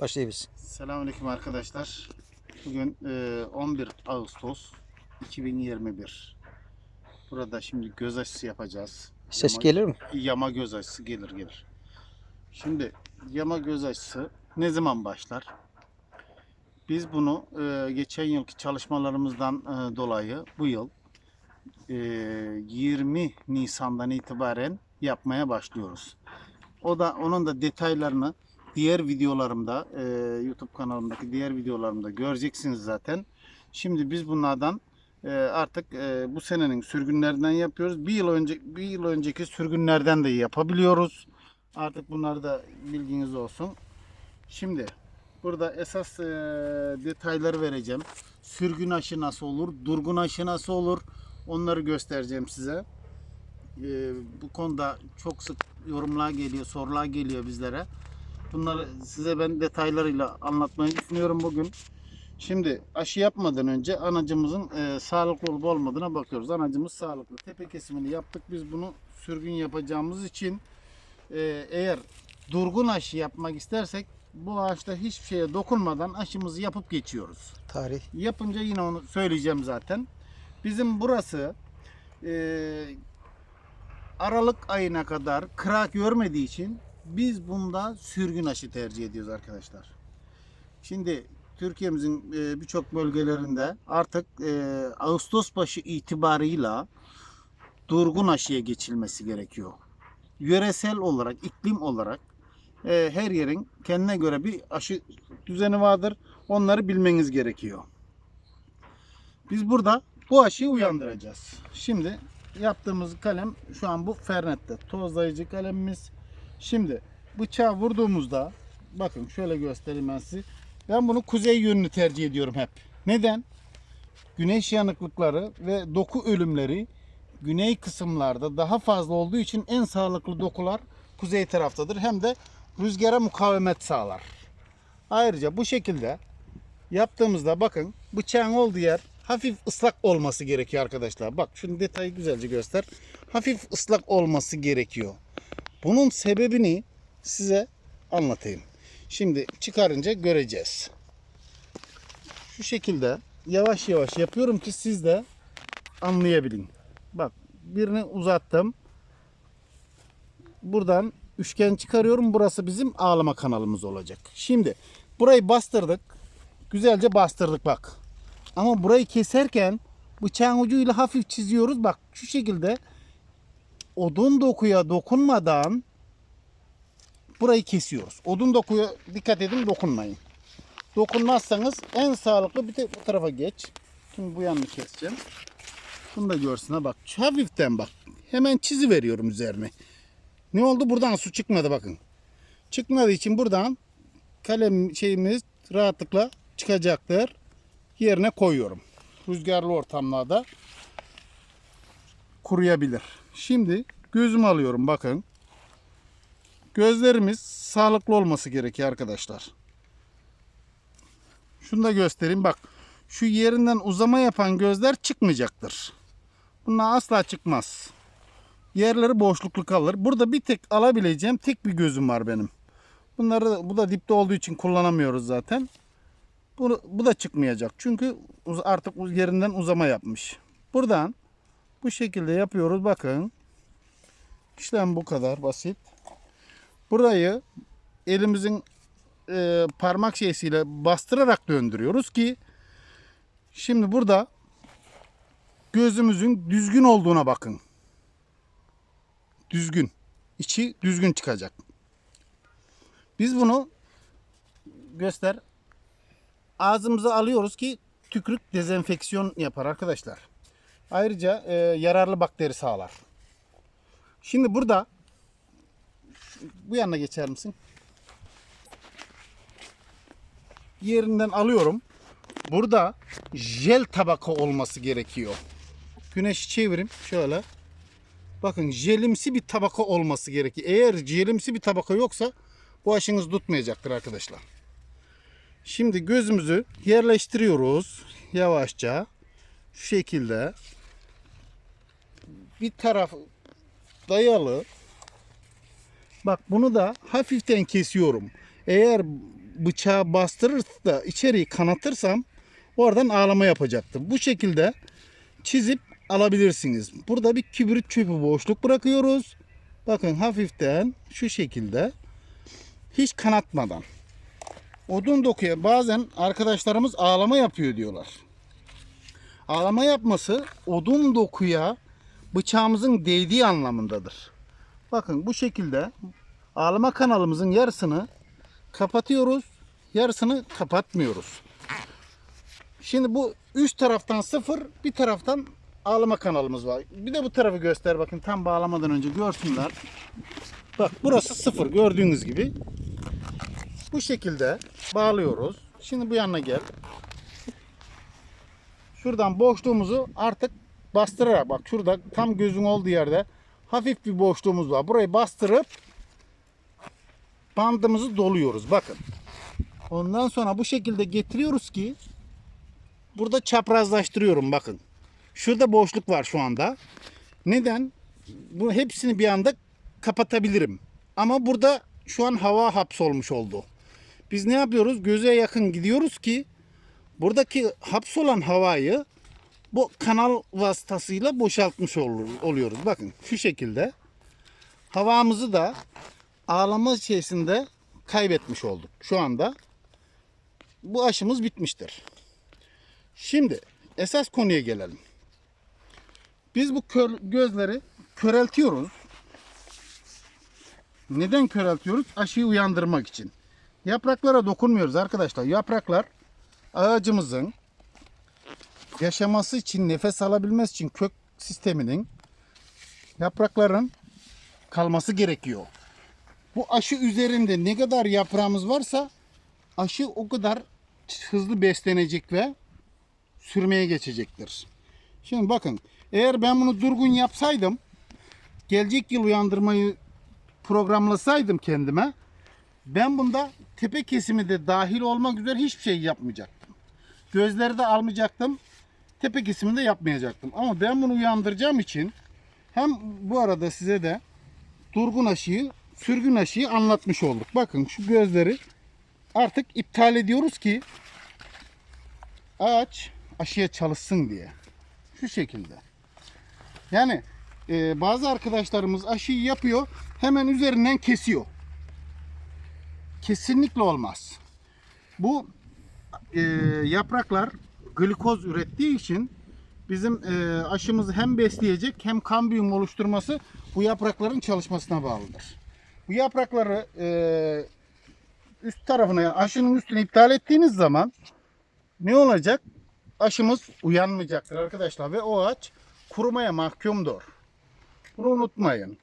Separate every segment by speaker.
Speaker 1: Başlayabiliriz.
Speaker 2: Selamünaleyküm arkadaşlar. Bugün e, 11 Ağustos 2021. Burada şimdi göz aşısı yapacağız.
Speaker 1: Ses
Speaker 2: Yama-
Speaker 1: gelir mi?
Speaker 2: Yama göz aşısı gelir gelir. Şimdi yama göz aşısı ne zaman başlar? Biz bunu e, geçen yılki çalışmalarımızdan e, dolayı bu yıl e, 20 Nisan'dan itibaren yapmaya başlıyoruz. O da onun da detaylarını diğer videolarımda e, YouTube kanalımdaki diğer videolarımda göreceksiniz zaten. Şimdi biz bunlardan e, artık e, bu senenin sürgünlerden yapıyoruz. Bir yıl önce bir yıl önceki sürgünlerden de yapabiliyoruz. Artık bunlar da bilginiz olsun. Şimdi burada esas e, detayları vereceğim. Sürgün aşı nasıl olur, durgun aşı nasıl olur onları göstereceğim size. E, bu konuda çok sık yorumlar geliyor, sorular geliyor bizlere. Bunları size ben detaylarıyla anlatmayı düşünüyorum bugün. Şimdi aşı yapmadan önce anacımızın e, sağlıklı olup olmadığına bakıyoruz. Anacımız sağlıklı. Tepe kesimini yaptık. Biz bunu sürgün yapacağımız için e, eğer durgun aşı yapmak istersek bu ağaçta hiçbir şeye dokunmadan aşımızı yapıp geçiyoruz.
Speaker 1: Tarih.
Speaker 2: Yapınca yine onu söyleyeceğim zaten. Bizim burası e, Aralık ayına kadar kırak görmediği için biz bunda sürgün aşı tercih ediyoruz arkadaşlar. Şimdi Türkiye'mizin e, birçok bölgelerinde artık e, Ağustos başı itibarıyla durgun aşıya geçilmesi gerekiyor. Yöresel olarak, iklim olarak e, her yerin kendine göre bir aşı düzeni vardır. Onları bilmeniz gerekiyor. Biz burada bu aşıyı uyandıracağız. Şimdi yaptığımız kalem şu an bu Fernet'te. Tozlayıcı kalemimiz. Şimdi bıçağı vurduğumuzda bakın şöyle göstereyim ben size. Ben bunu kuzey yönünü tercih ediyorum hep. Neden? Güneş yanıklıkları ve doku ölümleri güney kısımlarda daha fazla olduğu için en sağlıklı dokular kuzey taraftadır. Hem de rüzgara mukavemet sağlar. Ayrıca bu şekilde yaptığımızda bakın bıçağın olduğu yer hafif ıslak olması gerekiyor arkadaşlar. Bak şunu detayı güzelce göster. Hafif ıslak olması gerekiyor. Bunun sebebini size anlatayım. Şimdi çıkarınca göreceğiz. Şu şekilde yavaş yavaş yapıyorum ki siz de anlayabilin. Bak birini uzattım. Buradan üçgen çıkarıyorum. Burası bizim ağlama kanalımız olacak. Şimdi burayı bastırdık. Güzelce bastırdık bak. Ama burayı keserken bıçağın ucuyla hafif çiziyoruz. Bak şu şekilde odun dokuya dokunmadan burayı kesiyoruz. Odun dokuya dikkat edin dokunmayın. Dokunmazsanız en sağlıklı bir de bu tarafa geç. Şimdi bu yanını keseceğim. Bunu da görsün ha bak. Hafiften bak. Hemen çizi veriyorum üzerine. Ne oldu? Buradan su çıkmadı bakın. Çıkmadığı için buradan kalem şeyimiz rahatlıkla çıkacaktır. Yerine koyuyorum. Rüzgarlı ortamlarda kuruyabilir. Şimdi gözümü alıyorum bakın. Gözlerimiz sağlıklı olması gerekiyor arkadaşlar. Şunu da göstereyim bak. Şu yerinden uzama yapan gözler çıkmayacaktır. Bunlar asla çıkmaz. Yerleri boşluklu kalır. Burada bir tek alabileceğim tek bir gözüm var benim. Bunları bu da dipte olduğu için kullanamıyoruz zaten. Bu, bu da çıkmayacak. Çünkü artık yerinden uzama yapmış. Buradan bu şekilde yapıyoruz. Bakın. İşlem bu kadar basit. Burayı elimizin e, parmak şeysiyle bastırarak döndürüyoruz ki şimdi burada gözümüzün düzgün olduğuna bakın. Düzgün. İçi düzgün çıkacak. Biz bunu göster ağzımıza alıyoruz ki tükürük dezenfeksiyon yapar arkadaşlar. Ayrıca e, yararlı bakteri sağlar. Şimdi burada bu yana geçer misin? Yerinden alıyorum. Burada jel tabaka olması gerekiyor. Güneşi çevirim şöyle. Bakın jelimsi bir tabaka olması gerekiyor. Eğer jelimsi bir tabaka yoksa bu aşınız tutmayacaktır arkadaşlar. Şimdi gözümüzü yerleştiriyoruz yavaşça. Şu şekilde. Bir taraf dayalı. Bak bunu da hafiften kesiyorum. Eğer bıçağı bastırır da içeriği kanatırsam oradan ağlama yapacaktır. Bu şekilde çizip alabilirsiniz. Burada bir kibrit çöpü boşluk bırakıyoruz. Bakın hafiften şu şekilde hiç kanatmadan. Odun dokuya bazen arkadaşlarımız ağlama yapıyor diyorlar. Ağlama yapması odun dokuya bıçağımızın değdiği anlamındadır. Bakın bu şekilde ağlama kanalımızın yarısını kapatıyoruz. Yarısını kapatmıyoruz. Şimdi bu üst taraftan sıfır, bir taraftan ağlama kanalımız var. Bir de bu tarafı göster bakın tam bağlamadan önce görsünler. Bak burası sıfır gördüğünüz gibi. Bu şekilde bağlıyoruz. Şimdi bu yanına gel. Şuradan boşluğumuzu artık bastırarak bak şurada tam gözün olduğu yerde hafif bir boşluğumuz var. Burayı bastırıp bandımızı doluyoruz. Bakın. Ondan sonra bu şekilde getiriyoruz ki burada çaprazlaştırıyorum bakın. Şurada boşluk var şu anda. Neden? Bu hepsini bir anda kapatabilirim. Ama burada şu an hava hapsolmuş oldu. Biz ne yapıyoruz? Göze yakın gidiyoruz ki buradaki hapsolan havayı bu kanal vasıtasıyla boşaltmış olur, oluyoruz. Bakın şu şekilde havamızı da ağlama şeysinde kaybetmiş olduk. Şu anda bu aşımız bitmiştir. Şimdi esas konuya gelelim. Biz bu kör, gözleri köreltiyoruz. Neden köreltiyoruz? Aşıyı uyandırmak için. Yapraklara dokunmuyoruz arkadaşlar. Yapraklar ağacımızın yaşaması için, nefes alabilmesi için kök sisteminin yaprakların kalması gerekiyor. Bu aşı üzerinde ne kadar yaprağımız varsa aşı o kadar hızlı beslenecek ve sürmeye geçecektir. Şimdi bakın eğer ben bunu durgun yapsaydım gelecek yıl uyandırmayı programlasaydım kendime ben bunda tepe kesimi de dahil olmak üzere hiçbir şey yapmayacaktım. Gözleri de almayacaktım. Tepe kesimini de yapmayacaktım. Ama ben bunu uyandıracağım için hem bu arada size de durgun aşıyı, sürgün aşıyı anlatmış olduk. Bakın şu gözleri artık iptal ediyoruz ki ağaç aşıya çalışsın diye. Şu şekilde. Yani e, bazı arkadaşlarımız aşıyı yapıyor hemen üzerinden kesiyor. Kesinlikle olmaz. Bu e, yapraklar glikoz ürettiği için bizim e, aşımızı hem besleyecek hem kan büyüm oluşturması bu yaprakların çalışmasına bağlıdır. Bu yaprakları e, üst tarafına aşının üstüne iptal ettiğiniz zaman ne olacak? Aşımız uyanmayacaktır arkadaşlar ve o ağaç kurumaya mahkumdur. Bunu unutmayın.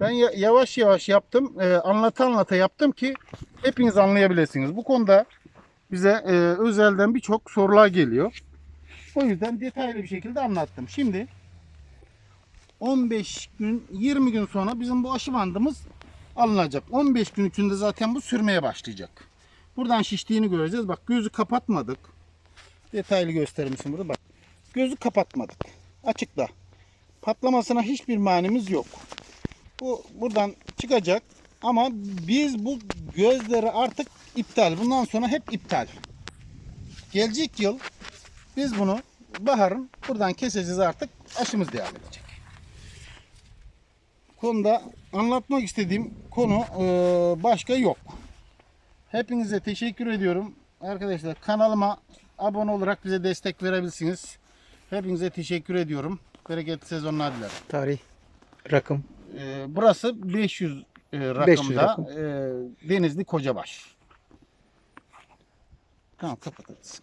Speaker 2: Ben ya- yavaş yavaş yaptım, e, anlata anlata yaptım ki hepiniz anlayabilirsiniz. Bu konuda bize e, özelden birçok sorular geliyor. O yüzden detaylı bir şekilde anlattım. Şimdi 15 gün, 20 gün sonra bizim bu aşı bandımız alınacak. 15 gün içinde zaten bu sürmeye başlayacak. Buradan şiştiğini göreceğiz. Bak gözü kapatmadık. Detaylı gösterir misin burada? Bak. Gözü kapatmadık. Açıkta. Patlamasına hiçbir manimiz yok. Bu buradan çıkacak ama biz bu gözleri artık iptal. Bundan sonra hep iptal. Gelecek yıl biz bunu baharın buradan keseceğiz artık. Aşımız devam edecek. Konuda anlatmak istediğim konu eee, başka yok. Hepinize teşekkür ediyorum. Arkadaşlar kanalıma abone olarak bize destek verebilirsiniz. Hepinize teşekkür ediyorum. Bereketli sezonlar dilerim.
Speaker 1: Tarih, rakım.
Speaker 2: Ee, burası 500 e, rakımda
Speaker 1: 500 rakım.
Speaker 2: e, Denizli Kocabaş. kanal kapatırız.